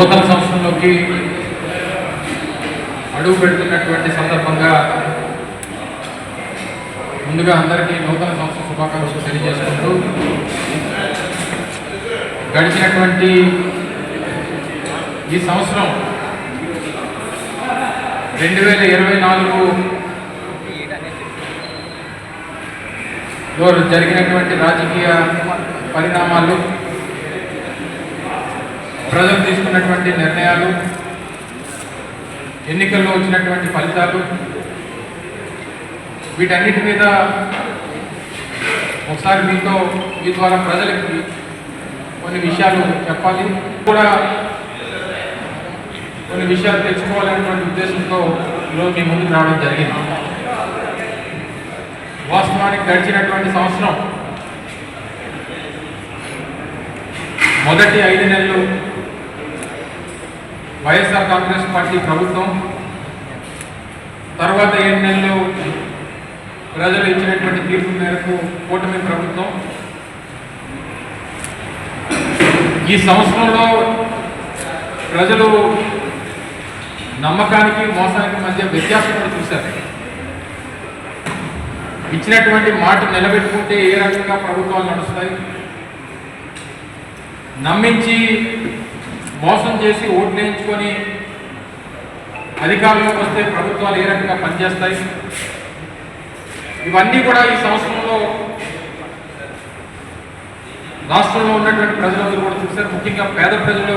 నూతన సంవత్సరంలోకి అడుగు పెడుతున్నటువంటి సందర్భంగా ముందుగా అందరికీ నూతన సంవత్సర శుభాకాంక్షలు తెలియజేసుకుంటూ గడిచినటువంటి ఈ సంవత్సరం రెండు వేల ఇరవై నాలుగు జరిగినటువంటి రాజకీయ పరిణామాలు ప్రజలు తీసుకున్నటువంటి నిర్ణయాలు ఎన్నికల్లో వచ్చినటువంటి ఫలితాలు వీటన్నిటి మీద ఒకసారి మీతో మీ ద్వారా ప్రజలకి కొన్ని విషయాలు చెప్పాలి. కూడా కొన్ని విషయాలు తెలుసుకోవాలనేటువంటి ఉద్దేశంతో ఈరోజు మీ ముందుకు రావడం జరిగింది. వాస్తవానికి గడిచినటువంటి సంవత్సరం మొదటి ఐదు నెలలు వైఎస్ఆర్ కాంగ్రెస్ పార్టీ ప్రభుత్వం తర్వాత ఏడు నెలలు ప్రజలు ఇచ్చినటువంటి తీర్పు మేరకు కూటమి ప్రభుత్వం. ఈ సంవత్సరంలో ప్రజలు నమ్మకానికి మోసానికి మధ్య వ్యత్యాసం కూడా చూశారు. ఇచ్చినటువంటి మాట నిలబెట్టుకుంటే ఏ రకంగా ప్రభుత్వాలు నడుస్తాయి? నమ్మించి మోసం చేసి ఓట్లు వేయించుకొని అధికారంలోకి వస్తే ప్రభుత్వాలు ఏ రకంగా పనిచేస్తాయి? ఇవన్నీ కూడా ఈ సంవత్సరంలో రాష్ట్రంలో ఉన్నటువంటి ప్రజలందరూ కూడా చూశారు. ముఖ్యంగా పేద ప్రజలు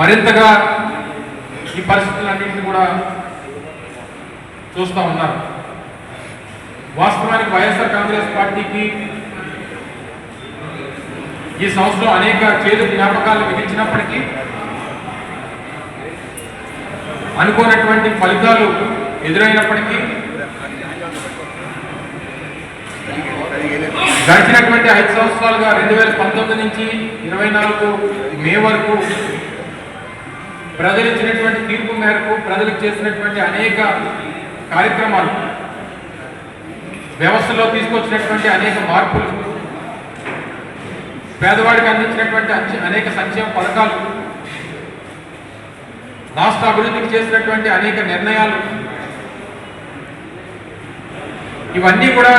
మరింతగా ఈ పరిస్థితులన్నింటినీ కూడా చూస్తూ ఉన్నారు. వాస్తవానికి వైఎస్ఆర్ కాంగ్రెస్ పార్టీకి ఈ సంవత్సరం అనేక చేదు జ్ఞాపకాలు మిగిల్చినప్పటికీ అనుకోనటువంటి ఫలితాలు ఎదురైనప్పటికీ గడిచినటువంటి ఐదు సంవత్సరాలుగా రెండు వేల పంతొమ్మిది నుంచి ఇరవై నాలుగు మే వరకు ప్రజలు ఇచ్చినటువంటి తీర్పు మేరకు ప్రజలకు చేసినటువంటి అనేక కార్యక్రమాలు వ్యవస్థలో తీసుకొచ్చినటువంటి అనేక మార్పులు పేదవాడికి అందించినటువంటి అనేక సంక్షేమ పథకాలు రాష్ట్ర అభివృద్ధికి చేసినటువంటి అనేక నిర్ణయాలు ఇవన్నీ కూడా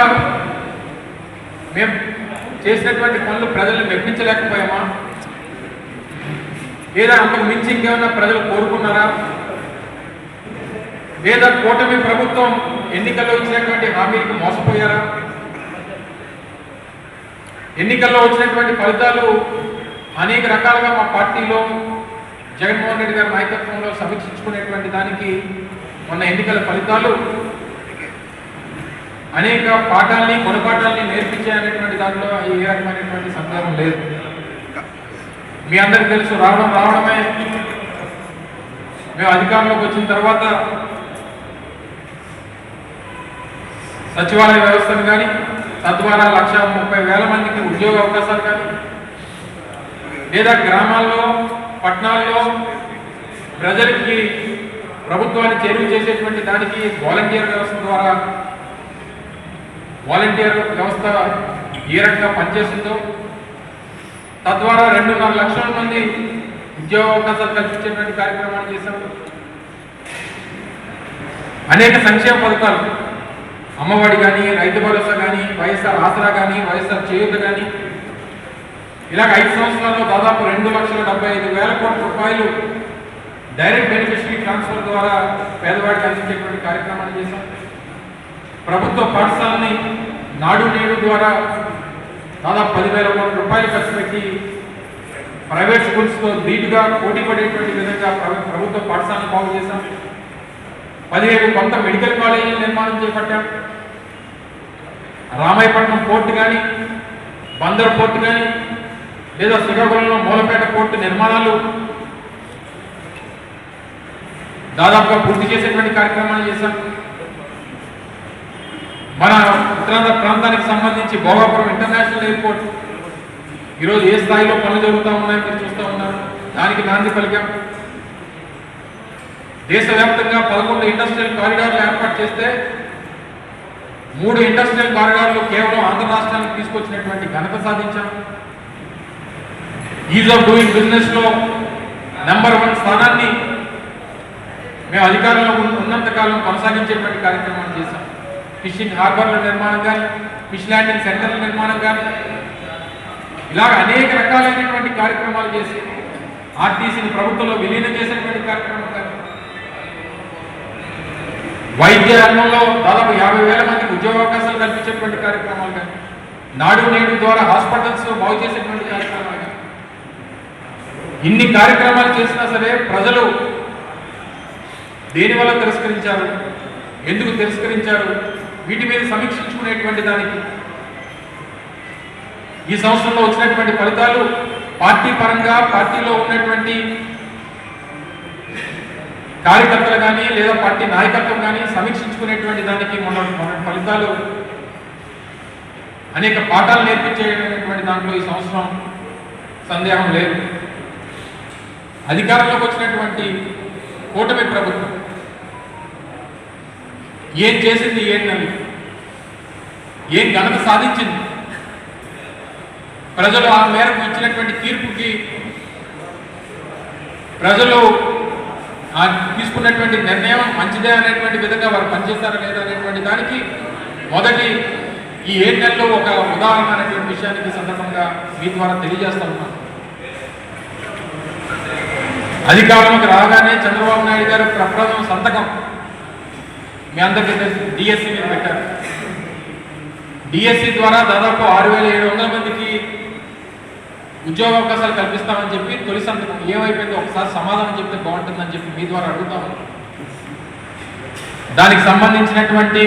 మేము చేసినటువంటి పనులు ప్రజలను మెప్పించలేకపోయామా? లేదా అంతకు మించి ఇంకేమైనా ప్రజలు కోరుకున్నారా? లేదా కూటమి ప్రభుత్వం ఎన్నికల్లో ఇచ్చినటువంటి హామీలకు మోసపోయారా? ఎన్నికల్లో వచ్చినటువంటి ఫలితాలు అనేక రకాలుగా మా పార్టీలో జగన్మోహన్ రెడ్డి గారి నాయకత్వంలో సమీక్షించుకునేటువంటి దానికి మొన్న ఎన్నికల ఫలితాలు అనేక పాఠాలని గుణపాఠాలని నేర్పించాయనేటువంటి దాంట్లో ఏ రకమైనటువంటి సందేహం లేదు. మీ అందరికి తెలుసు రావడం రావడమే. మేము అధికారంలోకి వచ్చిన తర్వాత సచివాలయ వ్యవస్థను కానీ తద్వారా లక్ష ముప్పై వేల మందికి ఉద్యోగ అవకాశాలు కానీ లేదా గ్రామాల్లో పట్టణాల్లో ప్రజలకి ప్రభుత్వాన్ని చేరువ చేసేటువంటి దానికి వాలంటీర్ వ్యవస్థ ద్వారా వాలంటీర్ వ్యవస్థ ఏ రకంగా పనిచేస్తుందో తద్వారా రెండున్నర లక్షల మంది ఉద్యోగ అవకాశాలు కల్పించేటువంటి కార్యక్రమాలు చేశాము. అనేక సంక్షేమ పథకాలు అమ్మఒడి కానీ రైతు భరోసా కానీ వైఎస్ఆర్ ఆసరా కానీ వైఎస్ఆర్ చేయూత కానీ. ఇలాగ ఐదు సంవత్సరాల్లో దాదాపు రెండు లక్షల డెబ్బై ఐదు వేల కోట్ల రూపాయలు డైరెక్ట్ బెనిఫిషరీ ట్రాన్స్ఫర్ ద్వారా పేదవాడికి అందించేటువంటి కార్యక్రమాలు చేశాం. ప్రభుత్వ పాఠశాలని నాడు నేడు ద్వారా దాదాపు పదివేల కోట్ల రూపాయలు ఖర్చు పెట్టి ప్రైవేట్ స్కూల్స్తో ధీటుగా పోటీ పడేటువంటి విధంగా ప్రభుత్వ పాఠశాలను బాగు చేశాం. పదిహేను కొంత మెడికల్ కాలేజీలు నిర్మాణం చేపట్టాం. రామాయపట్నం పోర్టు కానీ బందర్ పోర్టు కానీ లేదా శ్రీకాకుళంలో మూలపేట పోర్టు నిర్మాణాలు దాదాపుగా పూర్తి చేసేటువంటి కార్యక్రమాలు చేశాం. మన ఉత్తరాంధ్ర ప్రాంతానికి సంబంధించి భోగాపురం ఇంటర్నేషనల్ ఎయిర్పోర్ట్. ఈరోజు ఏ స్థాయిలో పనులు జరుగుతూ ఉన్నాయో మీరు చూస్తూ ఉన్నారు. దానికి నాంది పలికాం. దేశవ్యాప్తంగా పదకొండు ఇండస్ట్రియల్ కారిడార్లు ఏర్పాటు చేస్తే మూడు ఇండస్ట్రియల్ కారిడార్లు కేవలం ఆంధ్ర రాష్ట్రానికి తీసుకొచ్చినటువంటి ఘనత సాధించాం. ఈజ్ ఆఫ్ డూయింగ్ బిజినెస్లో నెంబర్ వన్ స్థానాన్ని మేము అధికారంలో ఉన్న- ఉన్నంత కాలం కొనసాగించేటువంటి కార్యక్రమాలు చేశాం. ఫిషింగ్ హార్బర్ల నిర్మాణం కానీ ఫిష్ ల్యాండింగ్ సెంటర్ల నిర్మాణం కానీ ఇలాగ అనేక రకాలైనటువంటి కార్యక్రమాలు చేసి ఆర్టీసీని ప్రభుత్వంలో విలీనం చేసినటువంటి కార్యక్రమం కానీ వైద్య రంగంలో దాదాపు యాభై వేల మందికి ఉద్యోగ అవకాశాలు కల్పించేటువంటి కార్యక్రమాలు కానీ నాడు నేడు ద్వారా హాస్పిటల్స్ బాగు చేసేటువంటి కార్యక్రమాలు కానీ. ఇన్ని కార్యక్రమాలు చేసినా సరే ప్రజలు దేనివల్ల తిరస్కరించారు? ఎందుకు తిరస్కరించారు? వీటి మీద సమీక్షించుకునేటువంటి దానికి. ఈ సంవత్సరంలో వచ్చినటువంటి ఫలితాలు పార్టీ పరంగా పార్టీలో ఉన్నటువంటి కార్యకర్తలు కానీ లేదా పార్టీ నాయకత్వం కానీ సమీక్షించుకునేటువంటి దానికి మన మన ఫలితాలు అనేక పాఠాలు నేర్పించేటువంటి దాంట్లో ఈ సంవత్సరం సందేహం లేదు. అధికారంలోకి వచ్చినటువంటి కూటమి ప్రభుత్వం ఏం చేసింది ఏంటని ఏం ఘనత సాధించింది? ప్రజలు ఆ మేరకు ఇచ్చినటువంటి తీర్పుకి ప్రజలు తీసుకున్నటువంటి నిర్ణయం మంచిదే అనేటువంటి విధంగా వారు పనిచేస్తారా లేదా అనేటువంటి దానికి మొదటి ఈ ఏడు నెలలో ఒక ఉదాహరణ అనేటువంటి విషయానికి సందర్భంగా మీ ద్వారా తెలియజేస్తా ఉన్నాను అధికారంలోకి రాగానే చంద్రబాబు నాయుడు గారు ప్రప్రథమ సంతకం మీ అందరికీ తెలుసు డిఎస్సి మీద పెట్టారు. డిఎస్సి ద్వారా దాదాపు ఆరు వేల ఏడు వందల మందికి ఉద్యోగ అవకాశాలు కల్పిస్తామని చెప్పి తొలి సంతకం ఏమైపోయిందో ఒకసారి సమాధానం చెప్తే బాగుంటుందని చెప్పి మీ ద్వారా అడుగుతాము. దానికి సంబంధించినటువంటి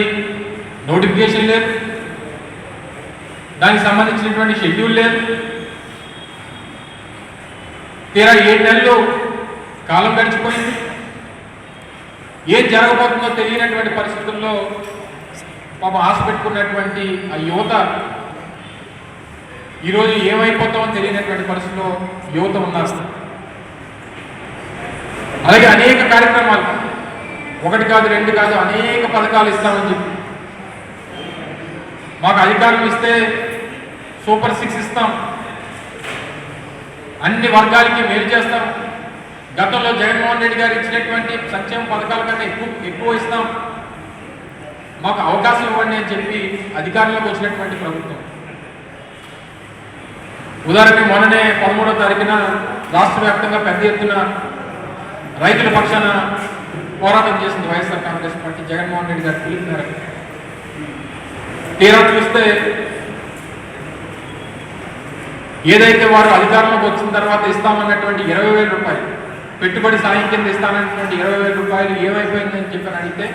నోటిఫికేషన్ లేదు. దానికి సంబంధించినటువంటి షెడ్యూల్ లేదు. తీరా ఏడు నెలలు కాలం గడిచిపోయింది? ఏం జరగబోతుందో తెలియనటువంటి పరిస్థితుల్లో పాపం ఆశ పెట్టుకున్నటువంటి ఆ యువత ఈరోజు ఏమైపోతామో తెలియనటువంటి పరిస్థితిలో యువత ఉన్నారు. అలాగే అనేక కార్యక్రమాలు. ఒకటి కాదు రెండు కాదు అనేక పథకాలు ఇస్తామని చెప్పి. మాకు అధికారం ఇస్తే సూపర్ సిక్స్ ఇస్తాం. అన్ని వర్గాలకి మేలు చేస్తాం. గతంలో జగన్మోహన్ రెడ్డి గారు ఇచ్చినటువంటి సంక్షేమ పథకాల కన్నా ఎక్కువ ఎక్కువ ఇస్తాం. మాకు అవకాశం ఇవ్వండి అని చెప్పి అధికారంలోకి వచ్చినటువంటి ప్రభుత్వం. ఉదాహరణకి మొన్ననే పదమూడో తారీఖున రాష్ట్ర వ్యాప్తంగా పెద్ద ఎత్తున రైతుల పక్షాన పోరాటం చేసింది వైఎస్ఆర్ కాంగ్రెస్ పార్టీ జగన్మోహన్ రెడ్డి గారు పిలుపు తీరా చూస్తే ఏదైతే వారు అధికారంలోకి వచ్చిన తర్వాత ఇస్తామన్నటువంటి ఇరవై వేల రూపాయలు పెట్టుబడి సాయం కింద ఇస్తామన్నటువంటి ఇరవై వేల రూపాయలు ఏమైపోయిందని చెప్పి అడిగితే